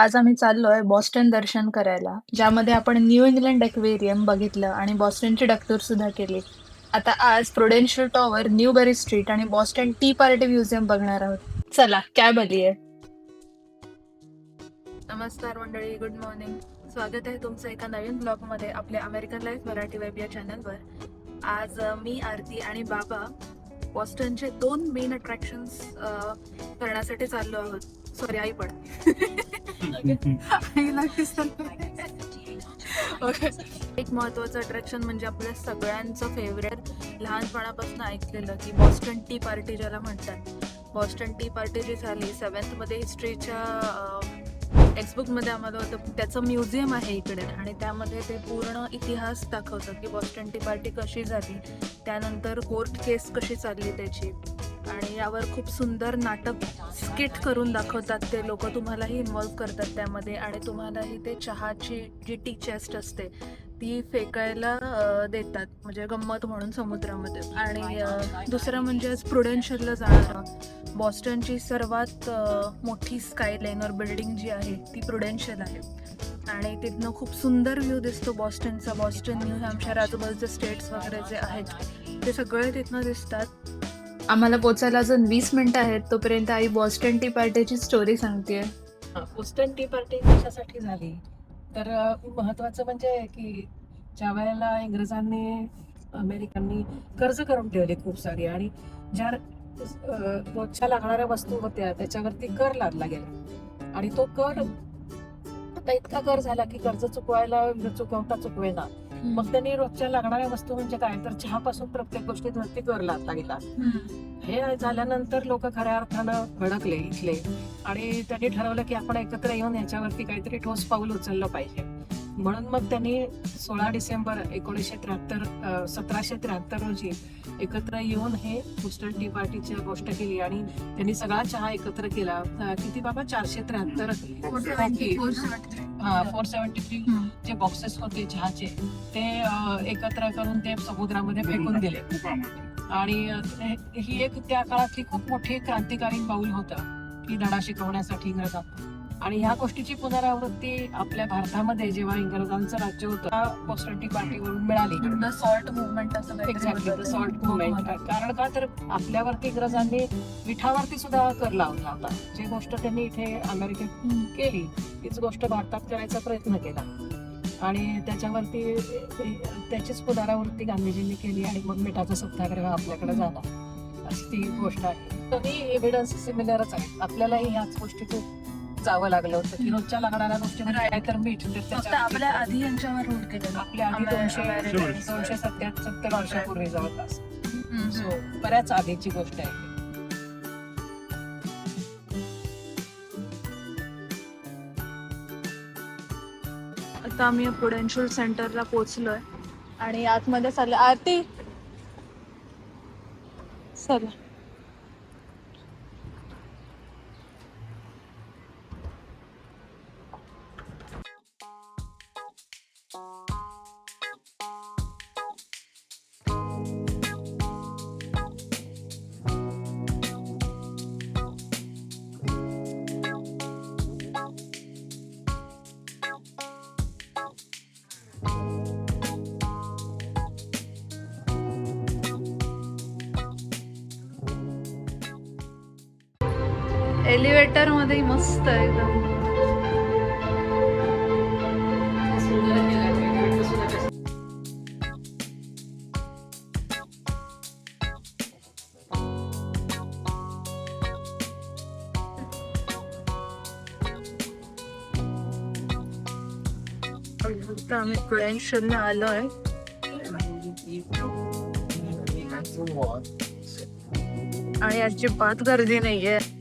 आज आम्ही चाललोय बॉस्टन दर्शन करायला ज्यामध्ये आपण न्यू इंग्लंड एक्वेरियम बघितलं आणि बॉस्टनची डकटूर सुद्धा केली. आता आज Prudential Tower Newbury street आणि बॉस्टन टी पार्टी म्युझियम बघणार आहोत. चला कॅब आली आहे नमस्कार मंडळी गुड मॉर्निंग स्वागत आहे तुमचं एका नवीन ब्लॉगमध्ये आपल्या अमेरिकन लाईफ मराठी वेब या चॅनलवर आज मी आरती आणि बाबा बॉस्टनचे दोन मेन अट्रॅक्शन्स करण्यासाठी चाललो आहोत. सॉरी आई पण. आईला. एक महत्वाचं अट्रॅक्शन म्हणजे आपल्या सगळ्यांचं फेवरेट लहानपणापासून ऐकलेलं की बॉस्टन टी पार्टी ज्याला म्हणतात. बॉस्टन टी पार्टी जी झाली सेवन्थमध्ये हिस्ट्रीच्या टेक्स्टबुकमध्ये आम्हाला होतं. त्याचं म्युझियम आहे इकडे. आणि त्यामध्ये ते पूर्ण इतिहास दाखवतात की बॉस्टन टी पार्टी कशी झाली. त्यानंतर कोर्ट केस कशी चालली त्याची. आणि यावर खूप सुंदर नाटक स्किट करून दाखवतात ते लोक. तुम्हालाही इन्व्हॉल्व करतात त्यामध्ये आणि तुम्हालाही ते चहाची जी टी चेस्ट असते ती फेकायला देतात. म्हणजे गंमत म्हणून समुद्रामध्ये. आणि दुसरं म्हणजे आज प्रुडेन्शियलला जाणारं. बॉस्टनची सर्वात मोठी स्कायलाईन और बिल्डिंग जी आहे ती प्रुडेन्शियल आहे. आणि तिथनं खूप सुंदर व्ह्यू दिसतो बॉस्टनचा. बॉस्टन न्यू हॅम्पशायर आजूबाजूचे स्टेट्स वगैरे जे आहेत ते सगळे तिथनं दिसतात. आम्हाला पोचायला अजून वीस मिनिटं आहेत तोपर्यंत आई बॉस्टन टी पार्टीची स्टोरी सांगते. बोस्टन टी पार्टी कशासाठी झाली? तर महत्वाचं म्हणजे की ज्या वेळेला इंग्रजांनी अमेरिकांनी कर्ज करून ठेवले खूप सारी आणि ज्या रोजच्या लागणाऱ्या वस्तू होत्या त्याच्यावरती कर लादला गेला. आणि तो कर आता इतका कर झाला की कर्ज चुकवायला चुकवता चुकवेना. मग त्यांनी रोजच्या लागणाऱ्या वस्तू म्हणजे काय? तर चहापासून प्रत्येक गोष्टीवरती कर लादला गेला हे झाल्यानंतर लोक खऱ्या अर्थानं भडकले इथले. आणि त्यांनी ठरवलं की आपण एकत्र येऊन याच्यावरती काहीतरी ठोस पाऊल उचललं पाहिजे. म्हणून मग त्यांनी सोळा डिसेंबर एकोणीसशे त्र्याहत्तर सतराशे त्र्याहत्तर रोजी एकत्र येऊन हे बुस्टर टी पार्टीची गोष्ट केली आणि त्यांनी सगळा चहा एकत्र केला. किती बाबा? चारशे त्र्याहत्तर. फोर सेव्हन्टी थ्री जे बॉक्सेस होते चहाचे ते एकत्र करून ते समुद्रामध्ये फेकून दिले. आणि हे- ही एक त्या काळातली खूप मोठी क्रांतिकारी पाऊल होतं की धडा शिकवण्यासाठी इंग्रजांना आणि ह्या गोष्टीची पुनरावृत्ती आपल्या भारतामध्ये जेव्हा इंग्रजांचं राज्य होतं पॉस्टर्टी पार्टीवरून मिळाली. सॉल्ट मुवमेंट असं. सॉल्ट मुवमेंट कारण का तर आपल्यावरती इंग्रजांनी मिठावरती सुद्धा कर लावला होता. जी गोष्ट त्यांनी इथे अमेरिकेत. केली तीच गोष्ट भारतात करायचा प्रयत्न केला. आणि त्याच्यावरती त्याचीच पुनरावृत्ती गांधीजींनी केली आणि मग मिठाचा सत्याग्रह आपल्याकडे झाला. अशी ती गोष्ट आहे. तरी एव्हिडन्स सिमिलरच आहे आपल्यालाही ह्याच गोष्टीतून जावं लागलं होतं. की रोजच्या लागणाऱ्या गोष्टी म्हणजे काय तर मीठ तर फक्त आपल्या आधी यांच्यावर रूल केलेलं. आपल्या आधी दोनशे. दोनशे सत्तर वर्षापूर्वी जवळपास हम्म. सो बऱ्याच आधीची गोष्ट आहे आता आम्ही प्रुडेन्शियल सेंटरला पोहोचलोय. आणि आतमध्ये चाललं आरती. चला. एलिव्हेटरमध्ये मस्त आहे एकदम. आता आम्ही प्रुडेन्शियलला आलोय. आणि अजिबात गर्दी नाहीये.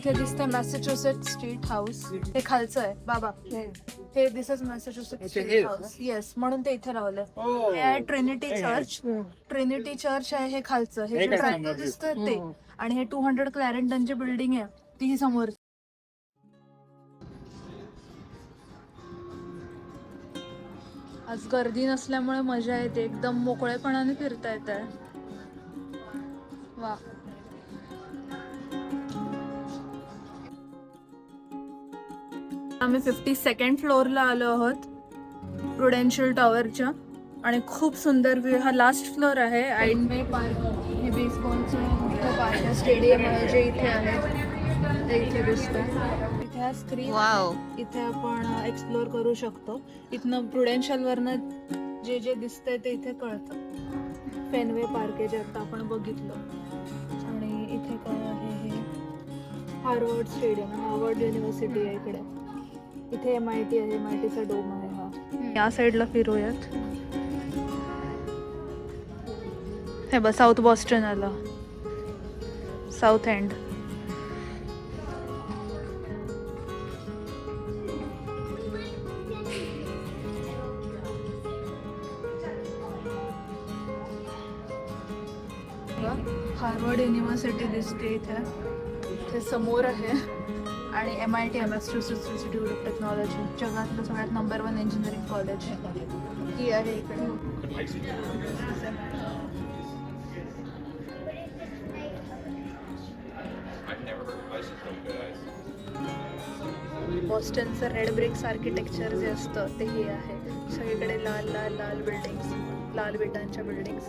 इथे दिसतंय मॅसेच्युसेट स्ट्रीट हाऊस हे खालचं आहे. बाबा हे. This is Massachusetts Street House yes म्हणून ते इथे लावलंय हे आहे ट्रिनिटी चर्च ट्रिनिटी चर्च आहे हे खालचं. हे जे triangle ते. आणि हे टू हंड्रेड क्लॅरेंटनची बिल्डिंग आहे ती ही समोर. आज गर्दी नसल्यामुळे मजा येते. एकदम मोकळेपणाने फिरता येत आहे वा. आम्ही फिफ्टी सेकंड फ्लोअरला आलो आहोत प्रुडेन्शियल टॉवरच्या आणि खूप सुंदर व्ह्यू हा लास्ट फ्लोअर आहे. आईनवे पार्क हे बेसबॉलचं मोठं पार्क आहे. स्टेडियम आहे जे इथे आहे. ते इथे दिसतं इथे हा स्क्रीन वाव इथे आपण एक्सप्लोअर करू शकतो. इथनं प्रुडेन्शियलवरनं जे जे दिसतंय ते इथे कळतं. फेनवे पार्क आहे जे आता आपण बघितलं. आणि इथे काय आहे हे? हार्वर्ड स्टेडियम हार्वर्ड युनिव्हर्सिटी आहे इकडे. इथे एम आय टी आहे एम आय टीचा डोम आहे हा. या साईडला फिरूयात. हे बघ साऊथ बॉस्टन आलं. साऊथ एंड हार्वर्ड युनिव्हर्सिटी दिसते इथे. ते समोर आहे. आणि M I T Massachusetts Institute of Technology जगातलं सगळ्यात नंबर वन इंजिनिअरिंग कॉलेज ही आहे इकडे बॉस्टनचं रेड ब्रिक्स आर्किटेक्चर जे असतं ते हे आहे. सगळीकडे लाल लाल लाल बिल्डिंग्स लाल विटांच्या बिल्डिंग्स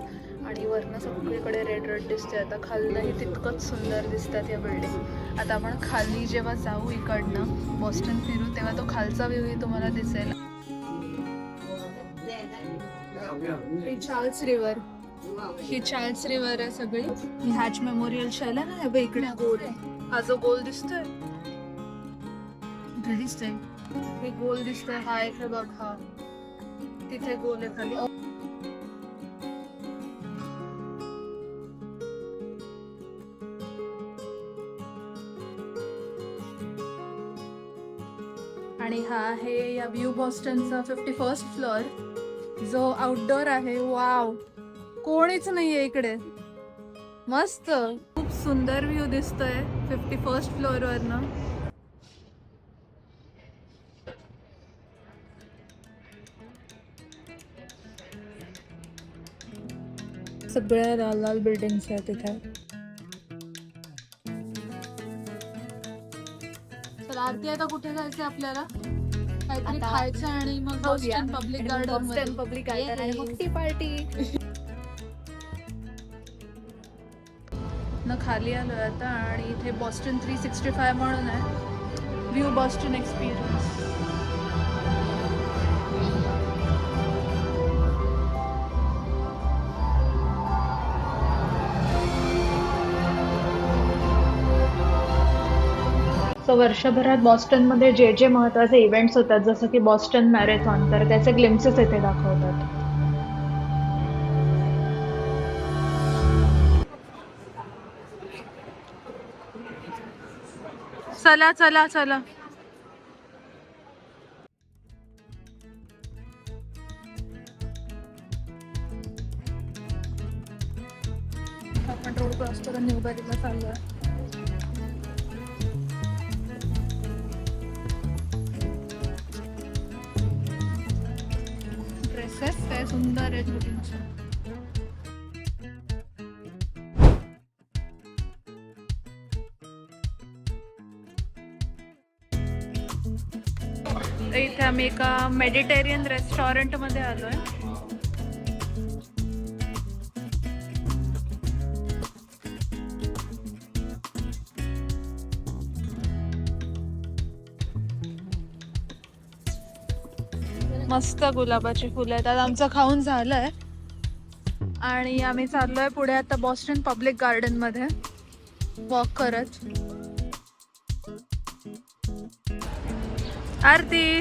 आणि वरनं सगळीकडे रेड रेड दिसते आता खालनंही तितकंच सुंदर दिसतात या बिल्डिंग आता आपण खाली जेव्हा जाऊ इकडनं बॉस्टन फिरू तेव्हा तो खालचा व्ह्यूही तुम्हाला दिसेल. ही चार्ल्स रिव्हर ही चार्ल्स रिव्हर आहे सगळी. ही हॅच मेमोरियल शेल आहे ना बघ इकडे. गोल आहे हा जो गोल दिसतोय. इथे दिसतंय. हे गोल दिसतोय. हा इथे बघ हा. तिथे गोल आहे खाली. आहे या व्ह्यू बॉस्टनचा फिफ्टी फर्स्ट फ्लोअर जो आउटडोर आहे वाव कोणीच नाहीये इकडे. मस्त. खूप सुंदर व्ह्यू दिसतोय फिफ्टी फर्स्ट फ्लोअर वरनं. सगळ्या लाल लाल बिल्डिंग्स आहेत तिथे चला आरती आता कुठे जायचं आपल्याला? काहीतरी आता- खायचं आणि मग Boston Public Garden Public Garden आणि मग पार्टी न खाली आलो आता आणि इथे बॉस्टन थ्री सिक्स्टी फाय म्हणून आहे. व्ह्यू बॉस्टन एक्सपिरियन्स असतं वर्षभरात बॉस्टनमध्ये जे जे महत्त्वाचे इव्हेंट्स होतात जसं की बॉस्टन मॅरेथॉन तर त्याचे ग्लिम्सेस इथे दाखवतात. चला चला चला. आपण रोड क्रॉस करून न्यूबरीला चाललोय. सुंदर आहेत मुलींचे इथे आम्ही एका मेडिटेरियन रेस्टॉरंटमध्ये आलो आहे मस्त गुलाबाची फुलं आहेत. आता आमचं खाऊन झालंय. आणि आम्ही चाललोय पुढे आता बॉस्टन पब्लिक गार्डनमध्ये. वॉक करत. आरती.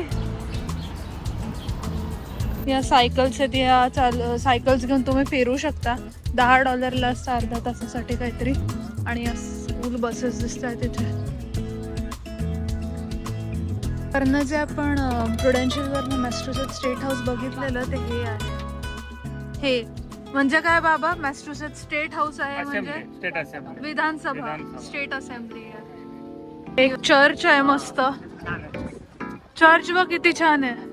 या सायकल्स आहेत या चाल सायकल्स घेऊन तुम्ही फिरू शकता. दहा डॉलरला असतं अर्धा तासासाठी काहीतरी. आणि या स्कूल बसेस दिसत आहेत तिथे कारण जे आपण प्रुडेन्शियलवरनं मॅस्ट्रोसेट स्टेट हाऊस बघितलेलं ते हे आहे. हे म्हणजे काय बाबा? मॅस्ट्रोसेट स्टेट हाऊस आहे म्हणजे असेंब्ली स्टेट असेंब्ली विधानसभा विधानसभा. स्टेट असेंब्ली आहे. एक चर्च आहे मस्त. चर्च बघ किती छान आहे.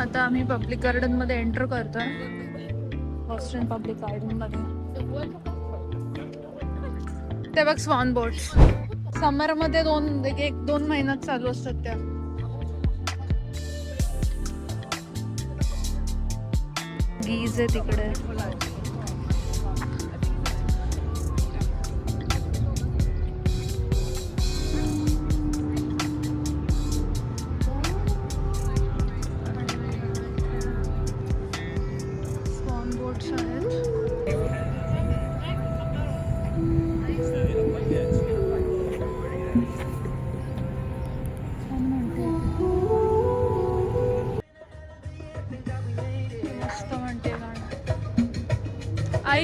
आता आम्ही पब्लिक गार्डनमध्ये एंटर करतोय. बॉस्टन पब्लिक गार्डनमध्ये. ते बघ स्वान बोट समरमध्ये दोन एक- दोन महिन्यात चालू असतात त्या. गीज आहे तिकडे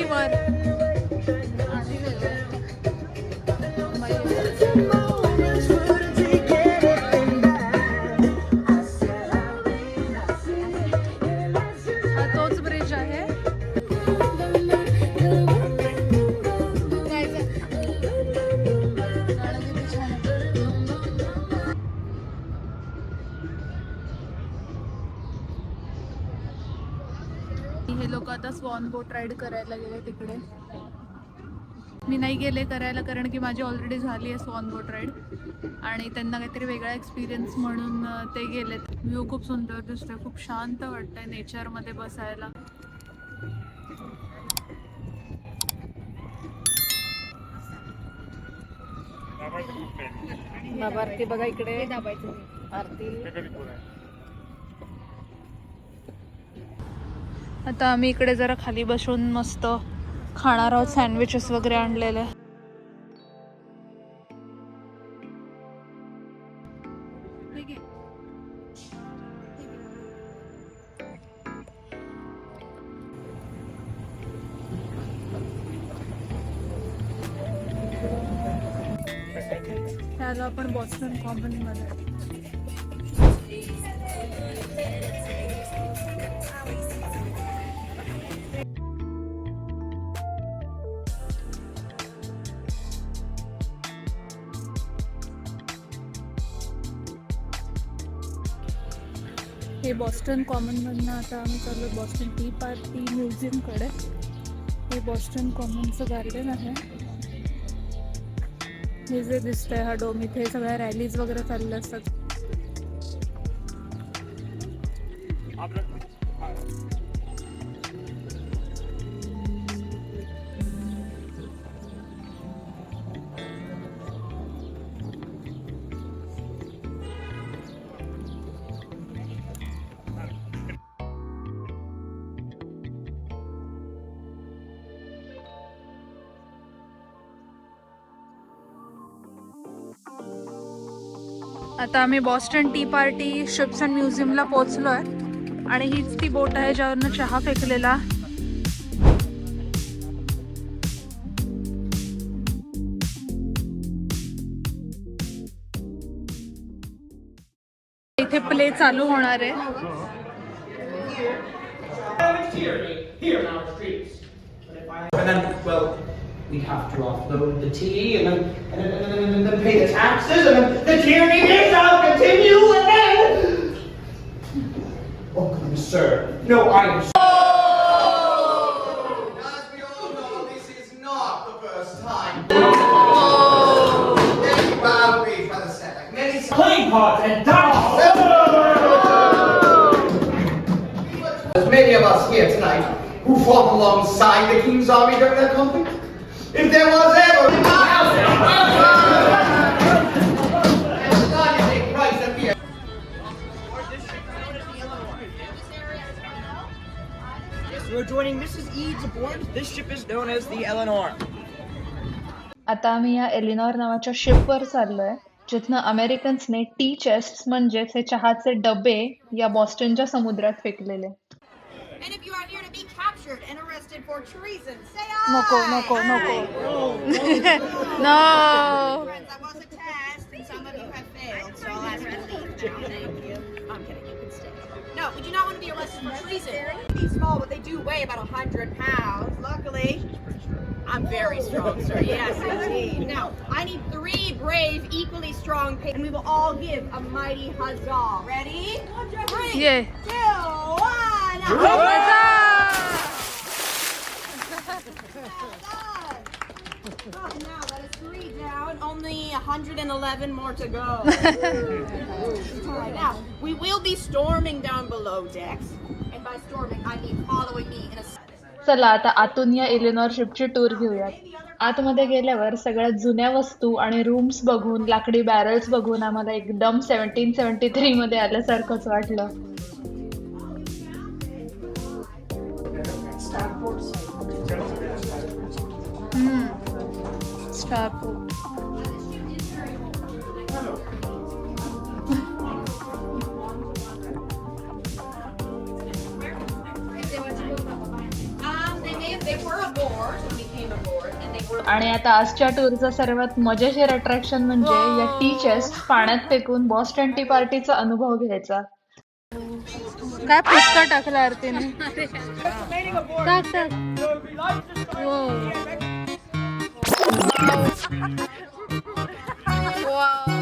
गाणं आई राईड करायला गेले तिकडे. मी नाही गेले करायला कारण की माझी ऑलरेडी झाली आहे स्वॉन बोट राईड आणि त्यांना काहीतरी वेगळा एक्सपिरियन्स म्हणून ते गेलेत. व्ह्यू खूप सुंदर दिसतोय. खूप शांत वाटतंय नेचरमध्ये बसायला. बाबा आरती बघा इकडे. आरती. आता आम्ही इकडे जरा खाली बसून मस्त खाणार आहोत सँडविचेस वगैरे आणलेले. त्याला आपण बॉस्टन कॉमन बॉस्टन कॉमनमधनं आता आम्ही चाललो बॉस्टन टी पार्टी म्युझियमकडे हे बॉस्टन कॉमनचं गार्डन आहे. हे जे दिसतंय हा डोम इथे सगळ्या रॅलीज वगैरे चालल्या असतात. आता आम्ही Boston Tea Party Ships and म्युझियमला पोहोचलोय. आणि हीच ती बोट आहे ज्यावरनं चहा फेकलेला. इथे प्ले चालू होणार आहे. We have to offload the tea and then, and then, and then, and then, pay the taxes and then the tyranny shall continue and then. Oh, goodness, sir. No, I am. As we all know, this is not the first time. Thank you, Bob Reed, for the set. Many Playing cards and dice. There's many of us here tonight who fought alongside the King's army during that conflict. If there was ever in my house, and God is a Christ that we We're joining Mrs. Eads aboard. This ship is known as the Eleanor. आता आम्ही या एलिनॉर नावाच्या शिपवर चाललोय जिथनं अमेरिकन्सने T chest म्हणजेच हे चहाचे डबे या बॉस्टनच्या समुद्रात फेकलेले And if you are here to be captured and for treason. Say aye. No go, no go, no go. no. Friends, I was a test, and some of you have failed, so I'll ask you to leave now. Thank you. I'm kidding. You can stay. No, we do not want to be arrested for treason. They're small, but they do weigh about 100 pounds. Luckily, I'm very strong, sir. Yes, indeed. Now, I need three brave, equally strong patrons, and we will all give a mighty huzzah. Ready? Three, yeah. two, one. Huzzah! 111 more to go. right now, we will be storming down below decks. And by storming, I mean following me in a... चला आता आतून या इलिनॉर शिपची tour घेऊयात आतमध्ये गेल्यावर सगळ्या जुन्या वस्तू आणि रूम्स बघून लाकडी बॅरल्स बघून आम्हाला एकदम सेव्हन्टीन सेव्हन्टी थ्रीमध्ये आल्यासारखंच वाटलं were. आणि आता आजच्या टूरचं सर्वात मजेशीर अट्रॅक्शन म्हणजे या टी चेस्ट पाण्यात फेकून बॉस्टन टी पार्टीचा अनुभव घ्यायचा. काय पुस्तक टाकलं आरतीने? टाक टाक हो.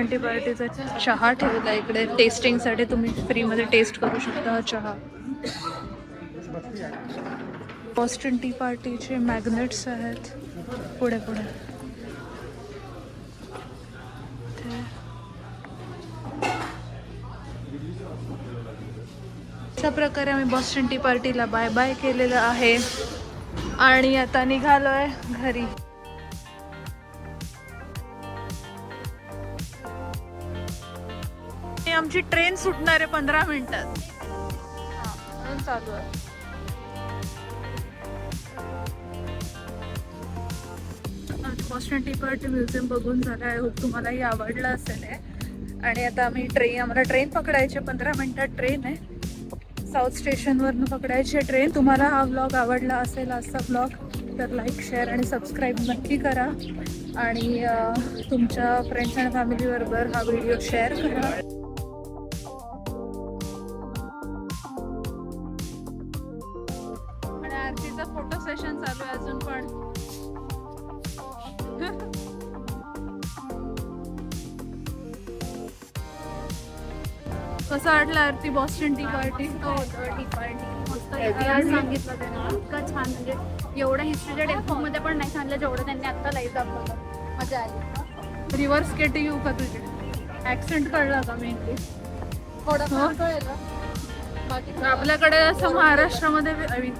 इथे काही बॉस्टन टी चहा ठेवला इकडे टेस्टिंगसाठी तुम्ही फ्रीमध्ये टेस्ट करू शकता हा चहा. बॉस्टन टी पार्टीचे मॅग्नेट्स आहेत. पुढे पुढे. अशा प्रकारे आम्ही बॉस्टन टी पार्टीला बाय बाय केलेलं आहे. आणि आता निघालो आहे घरी. ही आमची ट्रेन सुटणार आहे पंधरा मिनिटात. हा, म्हणून चालू आहे. बॉस्टन टी पार्टी म्युझियम बघून झालं. आहे होप तुम्हालाही आवडलं असेल. आणि आता आम्ही ट्रेन आम्हाला ट्रेन पकडायची पंधरा मिनिटात ट्रेन आहे. साऊथ स्टेशनवरनं पकडायची ट्रेन तुम्हाला हा ब्लॉग आवडला असेल आजचा ब्लॉग तर लाईक शेअर आणि सबस्क्राईब नक्की करा. आणि तुमच्या फ्रेंड्स आणि फॅमिलीबरोबर हा व्हिडिओ शेअर करा. आरती बॉस्टन टी पार्टी हो टी सांगितलं त्यांनी. इतकं छान म्हणजे एवढं हिस्ट्रीच्या टेक्स्टबुकमध्ये पण नाही सांगितलं जेवढं त्यांनी आता लाईव्ह दाखवलं. मजा आली. रिव्हर्स केटी येऊ का तुझे? ऍक्सेंट कळला का मेनली थोडं कळलं. आपल्याकडे असं महाराष्ट्रामध्ये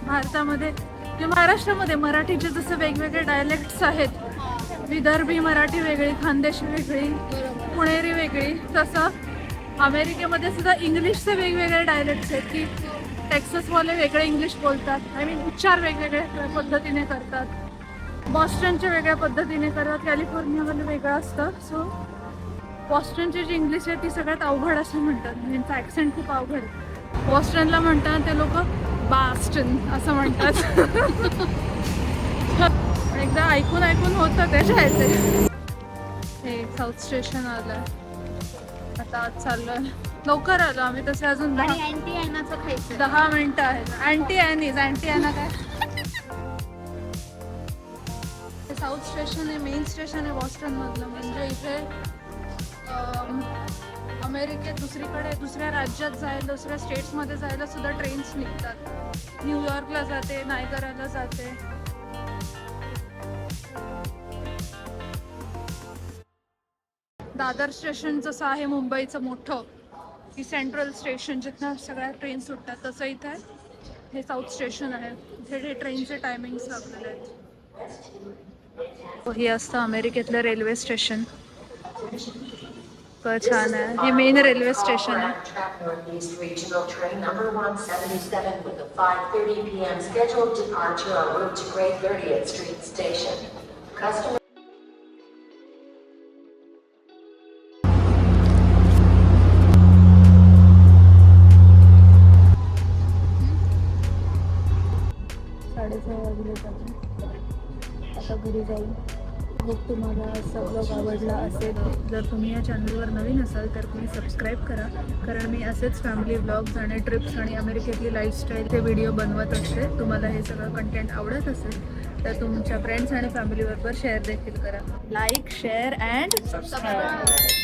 भारतामध्ये किंवा महाराष्ट्रामध्ये मराठीचे जसे वेगवेगळे डायलेक्ट्स आहेत. विदर्भी मराठी वेगळी खानदेशी वेगळी पुणेरी वेगळी तसं अमेरिकेमध्ये सुद्धा इंग्लिशचे वेगवेगळे डायलेक्ट्स आहेत की टेक्ससवाले वेगळे इंग्लिश बोलतात. आय मीन उच्चार वेगवेगळ्या पद्धतीने करतात. बॉस्टनच्या वेगळ्या पद्धतीने करतात. कॅलिफोर्नियामध्ये वेगळं असतं. सो बॉस्टनची जी इंग्लिश आहे ती सगळ्यात अवघड असं म्हणतात. त्यांचा ॲक्सेंट खूप अवघड आहे. बॉस्टनला म्हणतात ते लोक बास्टन असं म्हणतात. एकदा ऐकून ऐकून होतं त्याच्या हे साऊथ स्टेशन आलं आता आज चाललोय. लवकर आलो आम्ही तसे अजून आणि दहा अँटी अॅनाचं खायचं दहा मिनिटं आहेत. अँटी ॲनीज अँटी ॲना काय? हे साऊथ स्टेशन आहे मेन स्टेशन आहे बॉस्टन मधलं म्हणजे इथे अम, अमेरिकेत दुसरीकडे दुसऱ्या राज्यात जायला दुसऱ्या स्टेट्समध्ये जायला सुद्धा ट्रेन्स निघतात. न्यूयॉर्कला जाते नायगराला जाते. दादर स्टेशन जसं आहे मुंबईचं मोठं की सेंट्रल स्टेशन जिथनं सगळ्या ट्रेन सुटतात तसं इथे हे साऊथ स्टेशन आहे. इथे हे ट्रेनचे टायमिंग्स लागलेले आहेत. हे असतं अमेरिकेतलं रेल्वे स्टेशन छान आहे. हे मेन रेल्वे स्टेशन आहे. साडेसहा वाजले जाते आता घरी जाईल मग तुम्हाला असा ब्लॉग आवडला असेल जर तुम्ही या चॅनलवर नवीन असाल तर तुम्ही सबस्क्राईब करा. कारण मी असेच फॅमिली ब्लॉग्स आणि ट्रिप्स आणि अमेरिकेतली लाईफस्टाईलचे व्हिडिओ बनवत असते. तुम्हाला हे सगळं कंटेंट आवडत असेल तर तुमच्या फ्रेंड्स आणि फॅमिलीबरोबर शेअर देखील करा. Like share and subscribe